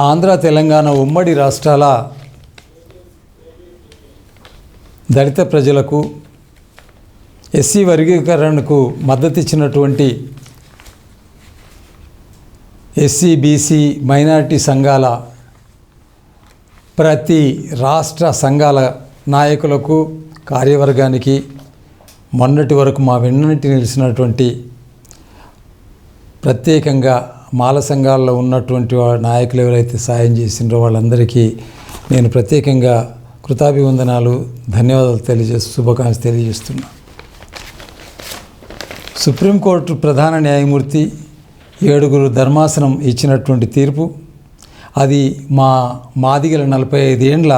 ఆంధ్ర తెలంగాణ ఉమ్మడి రాష్ట్రాల దళిత ప్రజలకు ఎస్సీ వర్గీకరణకు మద్దతు ఇచ్చినటువంటి ఎస్సీ బీసీ మైనారిటీ సంఘాల ప్రతి రాష్ట్ర సంఘాల నాయకులకు కార్యవర్గానికి మొన్నటి వరకు మా వెన్నటి నిలిచినటువంటి ప్రత్యేకంగా మాల సంఘాల్లో ఉన్నటువంటి వా- నాయకులు ఎవరైతే సాయం చేసిండ్రో వాళ్ళందరికీ నేను ప్రత్యేకంగా కృతాభివందనాలు ధన్యవాదాలు తెలియజేస్తూ శుభాకాంక్షలు తెలియజేస్తున్నా. సుప్రీంకోర్టు ప్రధాన న్యాయమూర్తి ఏడుగురు ధర్మాసనం ఇచ్చినటువంటి తీర్పు అది మా మాదిగల నలభై ఐదేండ్ల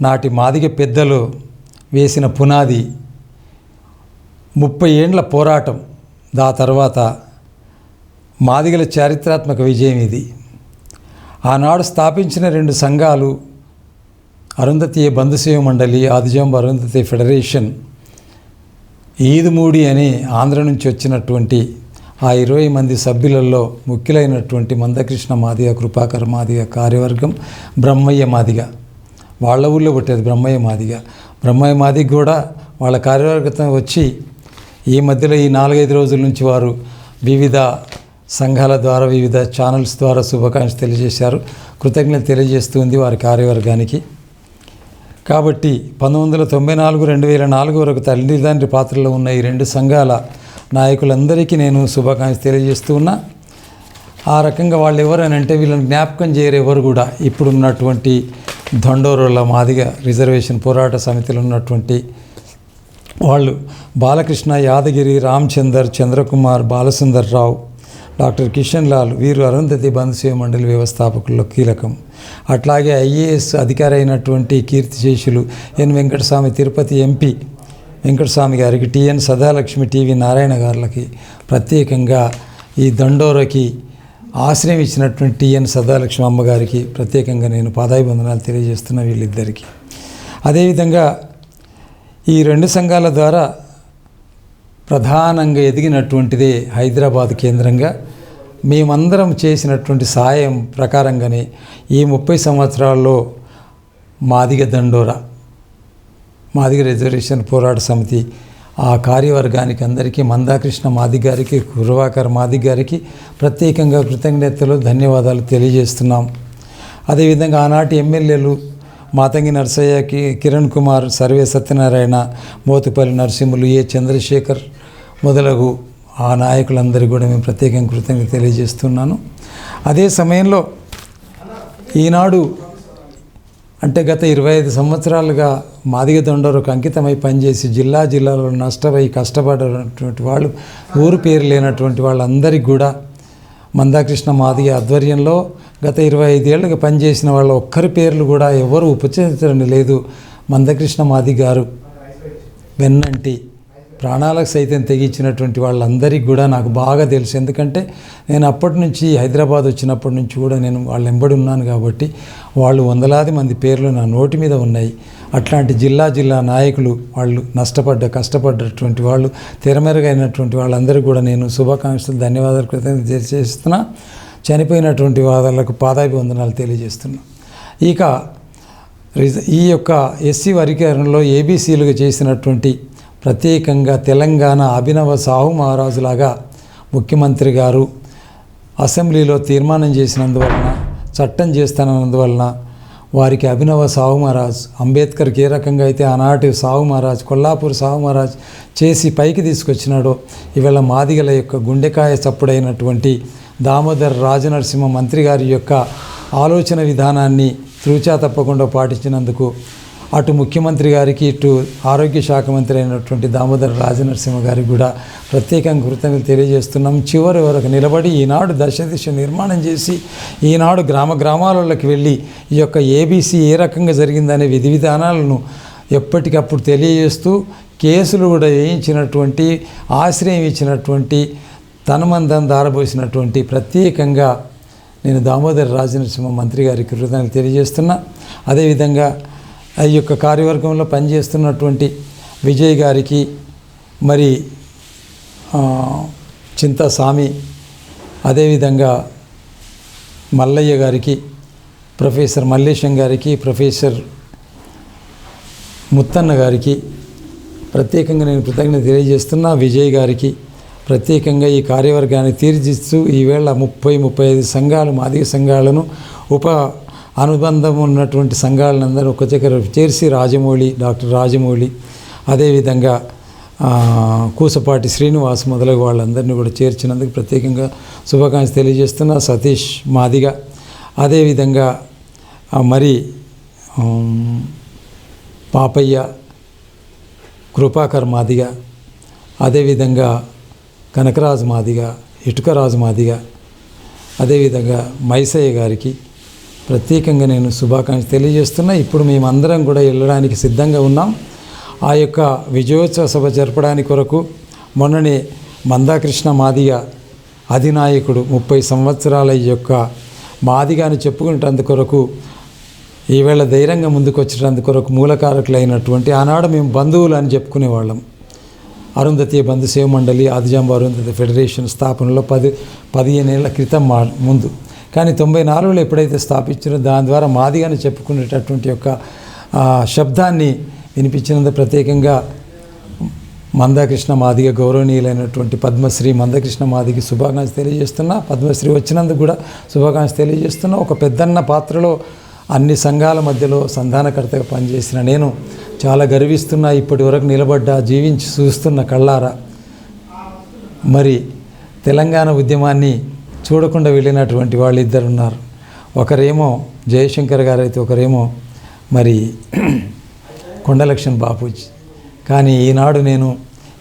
నాటి మాదిగ పెద్దలు వేసిన పునాది ముప్పై ఏండ్ల పోరాటం దా తర్వాత మాదిగల చారిత్రాత్మక విజయం ఇది. ఆనాడు స్థాపించిన రెండు సంఘాలు అరుంధతి బంధుసేవ మండలి ఆదిజాంబ అరుంధతి ఫెడరేషన్ ఈదుమూడి అని ఆంధ్ర నుంచి వచ్చినటువంటి ఆ ఇరవై మంది సభ్యులలో ముఖ్యులైనటువంటి మందకృష్ణ మాదిగ కృపాకర్ మాదిగ కార్యవర్గం బ్రహ్మయ్య మాదిగ. వాళ్ళ ఊళ్ళో పుట్టేది బ్రహ్మయ్య మాదిగ. బ్రహ్మయ్య మాదిగ కూడా వాళ్ళ కార్యవర్గతం వచ్చి ఈ మధ్యలో ఈ నాలుగైదు రోజుల నుంచి వారు వివిధ సంఘాల ద్వారా వివిధ ఛానల్స్ ద్వారా శుభాకాంక్షలు తెలియజేశారు. కృతజ్ఞత తెలియజేస్తుంది వారి కార్యవర్గానికి. కాబట్టి పంతొమ్మిది వందల తొంభై నాలుగు రెండు వేల నాలుగు వరకు తల్లిదండ్రి పాత్రలో ఉన్న ఈ రెండు సంఘాల నాయకులందరికీ నేను శుభాకాంక్షలు తెలియజేస్తూ ఉన్నా. ఆ రకంగా వాళ్ళు ఎవరనంటే వీళ్ళని జ్ఞాపకం చేయరు ఎవరు కూడా. ఇప్పుడున్నటువంటి దండోరుల మాదిగ రిజర్వేషన్ పోరాట సమితిలో ఉన్నటువంటి వాళ్ళు బాలకృష్ణ యాదగిరి రామచందర్ చంద్రకుమార్ బాలసుందర్ రావు డాక్టర్ కిషన్ లాల్ వీరు అరుంధతి బంధుసేవ మండలి వ్యవస్థాపకుల్లో కీలకం. అట్లాగే ఐఏఎస్ అధికారి అయినటువంటి కీర్తిశేషులు ఎన్ వెంకటస్వామి తిరుపతి ఎంపీ వెంకటస్వామి గారికి టిఎన్ సదాలక్ష్మి టీవీ నారాయణ గారులకి ప్రత్యేకంగా ఈ దండోరకి ఆశ్రయం ఇచ్చినటువంటి టిఎన్ సదాలక్ష్మి అమ్మగారికి ప్రత్యేకంగా నేను పాదాభివందనాలు తెలియజేస్తున్న వీళ్ళిద్దరికీ. అదేవిధంగా ఈ రెండు సంఘాల ద్వారా ప్రధానంగా ఎదిగినటువంటిదే హైదరాబాద్ కేంద్రంగా మేమందరం చేసినటువంటి సాయం ప్రకారంగానే ఈ ముప్పై సంవత్సరాల్లో మాదిగ దండోరా మాదిగ రిజర్వేషన్ పోరాట సమితి ఆ కార్యవర్గానికి అందరికీ మందాకృష్ణ మాది గారికి కురవాకర్ మాది గారికి ప్రత్యేకంగా కృతజ్ఞతలు ధన్యవాదాలు తెలియజేస్తున్నాం. అదేవిధంగా ఆనాటి ఎమ్మెల్యేలు మాతంగి నరసయ్య కి కిరణ్ కుమార్ సర్వే సత్యనారాయణ మోతుపల్లి నరసింహులు ఏ చంద్రశేఖర్ మొదలగు ఆ నాయకులందరికీ కూడా మేము ప్రత్యేకంగా కృతజ్ఞత తెలియజేస్తున్నాను. అదే సమయంలో ఈనాడు అంటే గత ఇరవై ఐదు సంవత్సరాలుగా మాదిగ దొండరుకు అంకితమై పనిచేసి జిల్లా జిల్లాలో నష్టపై కష్టపడినటువంటి వాళ్ళు ఊరు పేరు లేనటువంటి వాళ్ళందరికీ కూడా మందాకృష్ణ మాదిగ ఆధ్వర్యంలో గత ఇరవై ఐదేళ్ళుగా పనిచేసిన వాళ్ళ ఒక్కరి పేర్లు కూడా ఎవరు ఉపచరించడం లేదు మందకృష్ణ మాది గారు. వెన్నంటి. ప్రాణాలకు సైతం తెగించినటువంటి వాళ్ళందరికీ కూడా నాకు బాగా తెలుసు. ఎందుకంటే నేను అప్పటి నుంచి హైదరాబాద్ వచ్చినప్పటి నుంచి కూడా నేను వాళ్ళ వెంబడి ఉన్నాను కాబట్టి వాళ్ళు వందలాది మంది పేర్లు నా నోటి మీద ఉన్నాయి. అట్లాంటి జిల్లా జిల్లా నాయకులు వాళ్ళు నష్టపడ్డ కష్టపడ్డటువంటి వాళ్ళు తెరమెరుగైనటువంటి వాళ్ళందరికీ కూడా నేను శుభాకాంక్షలు ధన్యవాదాలు కృతజ్ఞత తెలియజేస్తున్నా. చనిపోయినటువంటి వాళ్ళకు పాదాభివందనాలు తెలియజేస్తున్నా. ఇక ఈ యొక్క ఎస్సీ వర్గీకరణలో ఏబీసీలుగా చేసినటువంటి ప్రత్యేకంగా తెలంగాణ అభినవ సాహు మహారాజులాగా ముఖ్యమంత్రి గారు అసెంబ్లీలో తీర్మానం చేసినందువలన చట్టం చేస్తానందువలన వారికి అభినవ సాహు మహారాజ్ అంబేద్కర్కి ఏ రకంగా అయితే ఆనాటి సాహు మహారాజ్ కొల్లాపూర్ సాహు మహారాజ్ చేసి పైకి తీసుకొచ్చినాడో ఇవాళ మాదిగల యొక్క గుండెకాయ చప్పుడైనటువంటి దామోదర్ రాజనరసింహ మంత్రి గారి యొక్క ఆలోచన విధానాన్ని త్రుచా తప్పకుండా పాటించినందుకు అటు ముఖ్యమంత్రి గారికి ఇటు ఆరోగ్య శాఖ మంత్రి అయినటువంటి దామోదర రాజనరసింహ గారికి కూడా ప్రత్యేకంగా కృతజ్ఞతలు తెలియజేస్తున్నాం. చివరి వరకు నిలబడి ఈనాడు దశ దిశ నిర్మాణం చేసి ఈనాడు గ్రామ గ్రామాలలోకి వెళ్ళి ఈ యొక్క ఏబీసీ ఏ రకంగా జరిగిందనే విధి విధానాలను ఎప్పటికప్పుడు తెలియజేస్తూ కేసులు కూడా వేయించినటువంటి ఆశ్రయం ఇచ్చినటువంటి తనమందం దారబోసినటువంటి ప్రత్యేకంగా నేను దామోదర రాజనరసింహ మంత్రి గారికి కృతజ్ఞతలు తెలియజేస్తున్నా. అదేవిధంగా ఈ యొక్క కార్యవర్గంలో పనిచేస్తున్నటువంటి విజయ్ గారికి మరి ఆ, అదేవిధంగా మల్లయ్య గారికి ప్రొఫెసర్ మల్లేశం గారికి ప్రొఫెసర్ ముత్తన్న గారికి ప్రత్యేకంగా నేను కృతజ్ఞత తెలియజేస్తున్నా. విజయ్ గారికి ప్రత్యేకంగా ఈ కార్యవర్గాన్ని తీర్చిస్తూ ఈవేళ ముప్పై ముప్పై ఐదు సంఘాలు మాదిగ సంఘాలను ఉప అనుబంధం ఉన్నటువంటి సంఘాలందరూ ఒక దగ్గర చేర్చి రాజమౌళి డాక్టర్ రాజమౌళి అదేవిధంగా కూసపాటి శ్రీనివాస్ మొదలగు వాళ్ళందరినీ కూడా చేర్చినందుకు ప్రత్యేకంగా శుభాకాంక్ష తెలియజేస్తున్నా సతీష్ మాదిగ. అదేవిధంగా మరి పాపయ్య కృపాకర్ మాదిగ. అదేవిధంగా కనకరాజు మాదిగ ఇటుకరాజు మాదిగ. అదేవిధంగా మైసయ్య గారికి ప్రత్యేకంగా నేను శుభాకాంక్షలు తెలియజేస్తున్నా. ఇప్పుడు మేమందరం కూడా వెళ్ళడానికి సిద్ధంగా ఉన్నాం. ఆ యొక్క విజయోత్సవ సభ జరపడానికి కొరకు మొన్ననే మందాకృష్ణ మాదిగ అధినాయకుడు ముప్పై సంవత్సరాల యొక్క మాదిగాని చెప్పుకునేటందు కొరకు ఈవేళ ధైర్యంగా ముందుకు వచ్చేటందుకు కొరకు మూలకారకులైనటువంటి ఆనాడు మేము బంధువులు అని చెప్పుకునేవాళ్ళం. అరుంధతి బంధు సేవ మండలి ఆదిజాంబ అరుంధతి ఫెడరేషన్ స్థాపనలో పది పదిహేను ఏళ్ళ క్రితం మా ముందు. కానీ తొంభై నాలుగులో ఎప్పుడైతే స్థాపించారో దాని ద్వారా మాదిగాని చెప్పుకునేటటువంటి యొక్క శబ్దాన్ని వినిపించినందు ప్రత్యేకంగా మందాకృష్ణ మాదిగ గౌరవనీయులైనటువంటి పద్మశ్రీ మందకృష్ణ మాదికి శుభాకాంక్ష తెలియజేస్తున్నా. పద్మశ్రీ వచ్చినందుకు కూడా శుభాకాంక్ష తెలియజేస్తున్నా. ఒక పెద్దన్న పాత్రలో అన్ని సంఘాల మధ్యలో సంధానకర్తగా పనిచేసిన నేను చాలా గర్విస్తున్నా. ఇప్పటి వరకు నిలబడ్డా జీవించి చూస్తున్న కళ్ళారా. మరి తెలంగాణ ఉద్యమాన్ని చూడకుండా వెళ్ళినటువంటి వాళ్ళు ఇద్దరు ఉన్నారు. ఒకరేమో జయశంకర్ గారు అయితే ఒకరేమో మరి కొండలక్ష్మణ్ బాపూజీ. కానీ ఈనాడు నేను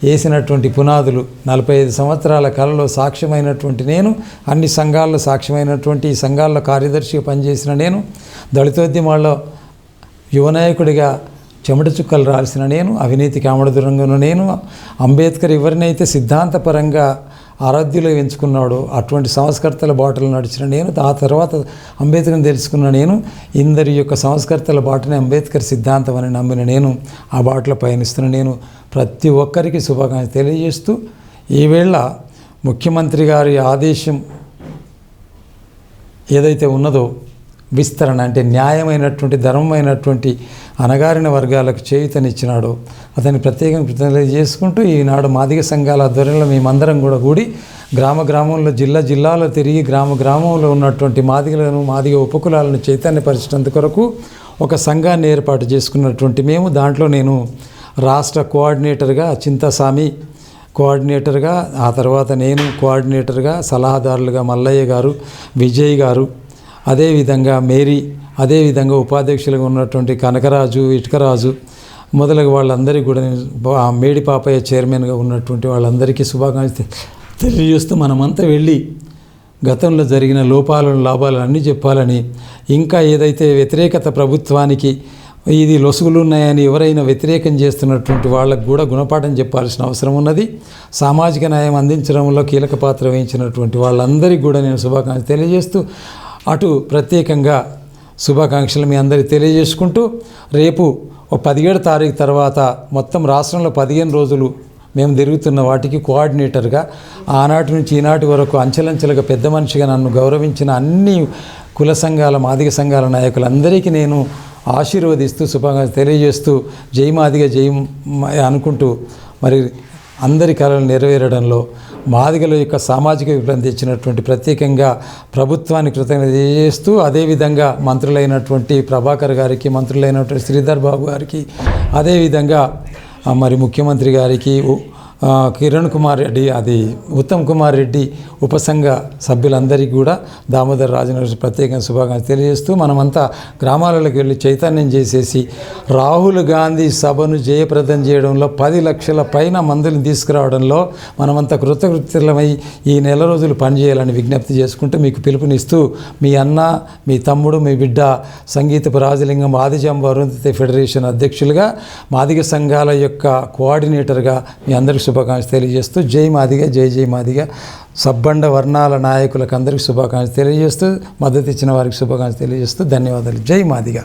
వేసినటువంటి పునాదులు నలభై ఐదు సంవత్సరాల కళలో సాక్ష్యమైనటువంటి నేను అన్ని సంఘాల్లో సాక్ష్యమైనటువంటి ఈ సంఘాల్లో కార్యదర్శిగా పనిచేసిన నేను దళితోద్యమాల్లో యువనాయకుడిగా చెమట చుక్కలు రాల్సిన నేను అవినీతికి కామడదురంగంలో నేను అంబేద్కర్ ఎవరినైతే సిద్ధాంతపరంగా ఆరాధ్యులు ఎంచుకున్నాడో. అటువంటి సంస్కర్తల బాటలు నడిచిన నేను ఆ తర్వాత అంబేద్కర్ని తెలుసుకున్న నేను ఇందరి యొక్క సంస్కర్తల బాటని అంబేద్కర్ సిద్ధాంతం అని నమ్మిన నేను ఆ బాటలో పయనిస్తున్న నేను ప్రతి ఒక్కరికి శుభాకాంక్ష తెలియజేస్తూ ఈవేళ ముఖ్యమంత్రి గారి ఆదేశం ఏదైతే ఉన్నదో విస్తరణ అంటే న్యాయమైనటువంటి ధర్మమైనటువంటి అనగారిన వర్గాలకు చేయుతనిచ్చినాడు. అతన్ని ప్రత్యేకంగా కృతజ్ఞతలు చేసుకుంటూ ఈనాడు మాదిగ సంఘాల ఆధ్వర్యంలో మేమందరం కూడా కూడి గ్రామ గ్రామంలో జిల్లా జిల్లాలో తిరిగి గ్రామ గ్రామంలో ఉన్నటువంటి మాదిగలను మాదిగ ఉపకులాలను చైతన్యపరిచినందు కొరకు ఒక సంఘాన్ని ఏర్పాటు చేసుకున్నటువంటి మేము. దాంట్లో నేను రాష్ట్ర కోఆర్డినేటర్గా చింతాస్వామి కోఆర్డినేటర్గా ఆ తర్వాత నేను కోఆర్డినేటర్గా సలహాదారులుగా మల్లయ్య గారు విజయ్ గారు అదేవిధంగా మేరీ అదేవిధంగా ఉపాధ్యక్షులుగా ఉన్నటువంటి కనకరాజు ఇటుకరాజు మొదలగు వాళ్ళందరికీ కూడా నేను ఆ మేడి పాపయ్య చైర్మన్గా ఉన్నటువంటి వాళ్ళందరికీ శుభాకాంక్షలు తెలియజేస్తూ మనమంతా వెళ్ళి గతంలో జరిగిన లోపాలను లాభాలను అన్నీ చెప్పాలని ఇంకా ఏదైతే వ్యతిరేకత ప్రభుత్వానికి ఇది లొసుగులు ఉన్నాయని ఎవరైనా వ్యతిరేకం చేస్తున్నటువంటి వాళ్ళకు కూడా గుణపాఠం చెప్పాల్సిన అవసరం ఉన్నది. సామాజిక న్యాయం అందించడంలో కీలక పాత్ర వహించినటువంటి వాళ్ళందరికీ కూడా నేను శుభాకాంక్షలు తెలియజేస్తూ అటు ప్రత్యేకంగా శుభాకాంక్షలు మీ అందరికీ తెలియజేసుకుంటూ రేపు పదిహేడు తారీఖు తర్వాత మొత్తం రాష్ట్రంలో పదిహేను రోజులు మేము తిరుగుతున్న వాటికి కోఆర్డినేటర్గా ఆనాటి నుంచి ఈనాటి వరకు అంచెలంచెలుగా పెద్ద మనిషిగా నన్ను గౌరవించిన అన్ని కుల సంఘాల మాదిగ సంఘాల నాయకులందరికీ నేను ఆశీర్వదిస్తూ శుభాకాంక్షలు తెలియజేస్తూ జై మాదిగ జై అనుకుంటూ మరి అందరి కళలు నెరవేరడంలో మాదిగల యొక్క సామాజిక విప్లవం తెచ్చినటువంటి ప్రత్యేకంగా ప్రభుత్వాన్ని కృతజ్ఞత చేస్తూ అదేవిధంగా మంత్రులైనటువంటి ప్రభాకర్ గారికి మంత్రులైనటువంటి శ్రీధర్ బాబు గారికి అదేవిధంగా మరి ముఖ్యమంత్రి గారికి కిరణ్ కుమార్ రెడ్డి అది ఉత్తమ్ కుమార్ రెడ్డి ఉపసంఘ సభ్యులందరికీ కూడా దామోదర్ రాజనగర్ ప్రత్యేకంగా శుభాకాంక్షలు తెలియజేస్తూ మనమంతా గ్రామాలలోకి వెళ్ళి చైతన్యం చేసేసి రాహుల్ గాంధీ సభను జయప్రదం చేయడంలో పది లక్షల పైన మందులను తీసుకురావడంలో మనమంతా కృతకృత్యులమై ఈ నెల రోజులు పనిచేయాలని విజ్ఞప్తి చేసుకుంటూ మీకు పిలుపునిస్తూ మీ అన్న మీ తమ్ముడు మీ బిడ్డ సంగీతపు రాజలింగం ఆదిజాంబ అరుంధతి ఫెడరేషన్ అధ్యక్షులుగా మాదిగ సంఘాల యొక్క కోఆర్డినేటర్గా మీ అందరికీ శుభాకాంక్షలు తెలియజేస్తూ జై మాదిగ జై జై మాదిగ. సబ్బండ వర్ణాల నాయకులకు అందరికీ శుభాకాంక్షలు తెలియజేస్తూ మద్దతు ఇచ్చిన వారికి శుభాకాంక్షలు తెలియజేస్తూ ధన్యవాదాలు. జై మాదిగ.